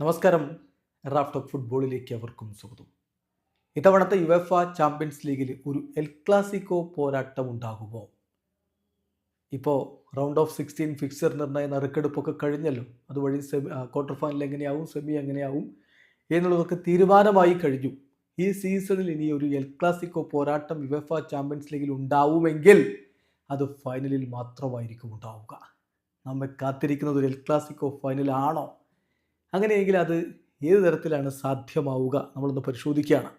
നമസ്കാരം. റാഫ്റ്റോ ഫുട്ബോളിലേക്ക് അവർക്കും സ്വാഗതം. ഇത്തവണത്തെ യുഎഫ ചാമ്പ്യൻസ് ലീഗിൽ ഒരു എൽ ക്ലാസിക്കോ പോരാട്ടം ഉണ്ടാകുമോ? ഇപ്പോൾ റൗണ്ട് ഓഫ് സിക്സ്റ്റീൻ ഫിക്സർ നിർണയ നറുക്കെടുപ്പൊക്കെ കഴിഞ്ഞല്ലോ. അതുവഴി സെമി ക്വാർട്ടർ ഫൈനൽ എങ്ങനെയാവും സെമി എങ്ങനെയാവും എന്നുള്ളതൊക്കെ തീരുമാനമായി കഴിഞ്ഞു. ഈ സീസണിൽ ഇനി ഒരു എൽ ക്ലാസിക്കോ പോരാട്ടം യുഎഫ ചാമ്പ്യൻസ് ലീഗിൽ ഉണ്ടാവുമെങ്കിൽ അത് ഫൈനലിൽ മാത്രമായിരിക്കും ഉണ്ടാവുക. നമ്മെ കാത്തിരിക്കുന്നത് ഒരു എൽ ക്ലാസിക്കോ ഫൈനലാണോ അങ്ങനെയെങ്കിൽ അത് ഏത് തരത്തിലാണ് സാധ്യമാവുക? നമ്മളൊന്ന് പരിശോധിക്കുകയാണ്.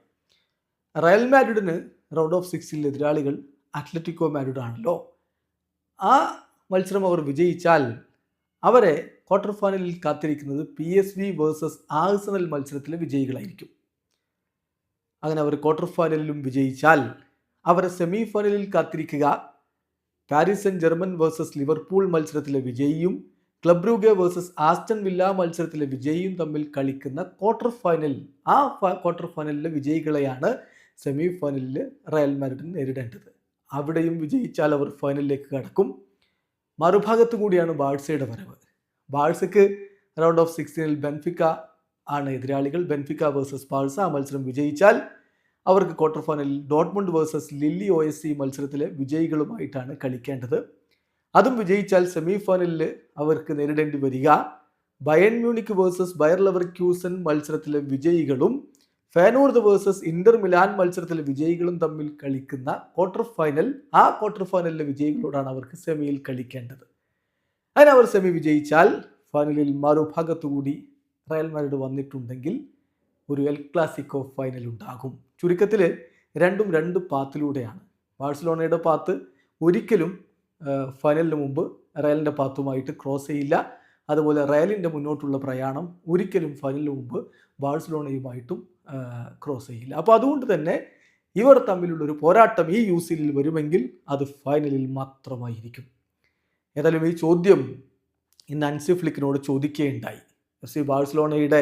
റയൽ മാഡ്രിഡിന് റൗണ്ട് ഓഫ് സിക്സിൽ എതിരാളികൾ അത്ലറ്റിക്കോ മാഡ്രിഡ് ആണല്ലോ ആ മത്സരം അവർ വിജയിച്ചാൽ അവരെ ക്വാർട്ടർ ഫൈനലിൽ കാത്തിരിക്കുന്നത് P S V versus Arsenal മത്സരത്തിലെ വിജയികളായിരിക്കും. അങ്ങനെ അവർ ക്വാർട്ടർ ഫൈനലിലും വിജയിച്ചാൽ അവരെ സെമി ഫൈനലിൽ കാത്തിരിക്കുക. Paris Saint Germain versus Liverpool മത്സരത്തിലെ വിജയിയും Club Brugge versus Aston Villa മത്സരത്തിലെ വിജയിയും തമ്മിൽ കളിക്കുന്ന ക്വാർട്ടർ ഫൈനൽ ആ ക്വാർട്ടർ ഫൈനലിലെ വിജയികളെയാണ് സെമി ഫൈനലിൽ റയൽ മാഡ്രിഡ് നേരിടേണ്ടത്. അവിടെയും വിജയിച്ചാൽ അവർ ഫൈനലിലേക്ക് കടക്കും. മറുഭാഗത്തു കൂടിയാണ് ബാഴ്സയുടെ വരവ്. ബാഴ്സയ്ക്ക് റൗണ്ട് ഓഫ് സിക്സ്റ്റീനിൽ ബെൻഫിക്ക ആണ് എതിരാളികൾ. ബെൻഫിക്ക വേഴ്സസ് ബാഴ്സ ആ മത്സരം വിജയിച്ചാൽ അവർക്ക് ക്വാർട്ടർ ഫൈനലിൽ Dortmund versus Lille O S C മത്സരത്തിലെ വിജയികളുമായിട്ടാണ് കളിക്കേണ്ടത്. അതും വിജയിച്ചാൽ സെമി ഫൈനലിൽ അവർക്ക് നേരിടേണ്ടി വരിക. Bayern Munich versus Bayer Leverkusen മത്സരത്തിലെ വിജയികളും ഫാനൂർദ് വേഴ്സസ് ഇന്റർ മിലാൻ മത്സരത്തിലെ വിജയികളും തമ്മിൽ കളിക്കുന്ന ക്വാർട്ടർ ഫൈനൽ ആ ക്വാർട്ടർ ഫൈനലിലെ വിജയികളോടാണ് അവർക്ക് സെമിയിൽ കളിക്കേണ്ടത്. അതിന് അവർ സെമി വിജയിച്ചാൽ ഫൈനലിൽ മറുഭാഗത്തുകൂടി റയൽ മാരിഡ് വന്നിട്ടുണ്ടെങ്കിൽ ഒരു എൽ ക്ലാസിക്കോ ഫൈനൽ ഉണ്ടാകും. ചുരുക്കത്തിൽ രണ്ടും രണ്ട് പാത്തിലൂടെയാണ്. ബാഴ്സലോണയുടെ പാത്ത് ഒരിക്കലും ഫൈനലിന് മുമ്പ് റയലിന്റെ പാത്തുമായിട്ട് ക്രോസ് ചെയ്യില്ല. അതുപോലെ റയലിന്റെ മുന്നോട്ടുള്ള പ്രയാണം ഒരിക്കലും ഫൈനലിന് മുമ്പ് ബാഴ്സലോണയുമായിട്ടും ക്രോസ് ചെയ്യില്ല. അപ്പോൾ അതുകൊണ്ട് തന്നെ ഇവർ തമ്മിലുള്ള ഒരു പോരാട്ടം ഈ യു സിയിൽ വരുമെങ്കിൽ അത് ഫൈനലിൽ മാത്രമായിരിക്കും. ഏതായാലും ഈ ചോദ്യം ഇന്ന് അൻസി ഫ്ലിക്കിനോട് ചോദിക്കുകയുണ്ടായി എഫ് സി ബാഴ്സലോണയുടെ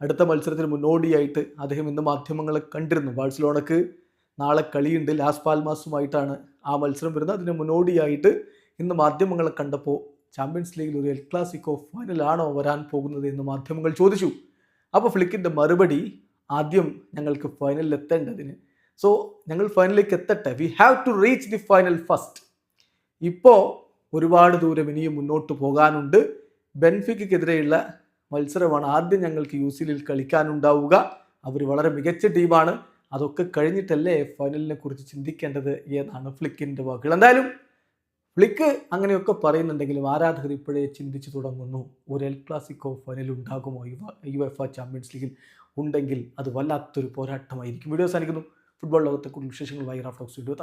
അടുത്ത മത്സരത്തിന് മുന്നോടിയായിട്ട് അദ്ദേഹം ഇന്ന് മാധ്യമങ്ങളെ കണ്ടിരുന്നു. ബാഴ്സലോണക്ക് നാളെ കളിയുണ്ട്. ലാസ് പാൽമാസുമായിട്ടാണ് ആ മത്സരം വരുന്നത്. അതിന് മുന്നോടിയായിട്ട് ഇന്ന് മാധ്യമങ്ങളെ കണ്ടപ്പോൾ ചാമ്പ്യൻസ് ലീഗിൽ ഒരു എൽ ക്ലാസിക്കോ ഫൈനലാണോ വരാൻ പോകുന്നത് എന്ന് മാധ്യമങ്ങൾ ചോദിച്ചു. അപ്പോൾ ഫ്ലിക്കിന്റെ മറുപടി ആദ്യം ഞങ്ങൾക്ക് ഫൈനലിൽ എത്തേണ്ടതിന്. സോ ഞങ്ങൾ ഫൈനലിലേക്ക് എത്തട്ടെ. We have to reach the final first ഇപ്പോൾ ഒരുപാട് ദൂരം ഇനിയും മുന്നോട്ട് പോകാനുണ്ട്. ബെൻഫിക്കെതിരെയുള്ള മത്സരമാണ് ആദ്യം ഞങ്ങൾക്ക് യു സിയിൽ കളിക്കാനുണ്ടാവുക. അവർ വളരെ മികച്ച ടീമാണ്. അതൊക്കെ കഴിഞ്ഞിട്ടല്ലേ ഫൈനലിനെ കുറിച്ച് ചിന്തിക്കേണ്ടത് എന്നാണ് ഫ്ലിക്കിന്റെ വാക്കുകൾ. എന്തായാലും ഫ്ലിക്ക് അങ്ങനെയൊക്കെ പറയുന്നുണ്ടെങ്കിലും ആരാധകർ ഇപ്പോഴേ ചിന്തിച്ചു തുടങ്ങുന്നു. ഒരു എൽ ക്ലാസിക്കോ ഫൈനൽ ഉണ്ടാകുമോ? യു എഫ് ചാമ്പ്യൻസ് ലീഗിൽ ഉണ്ടെങ്കിൽ അത് വല്ലാത്തൊരു പോരാട്ടമായിരിക്കും. വീഡിയോ സാധിക്കുന്നു ഫുട്ബോൾ ലോകത്തെ കൂടുതൽ വിശേഷങ്ങളുമായി റാഫ്റ്റോക്സ് വീഡിയോ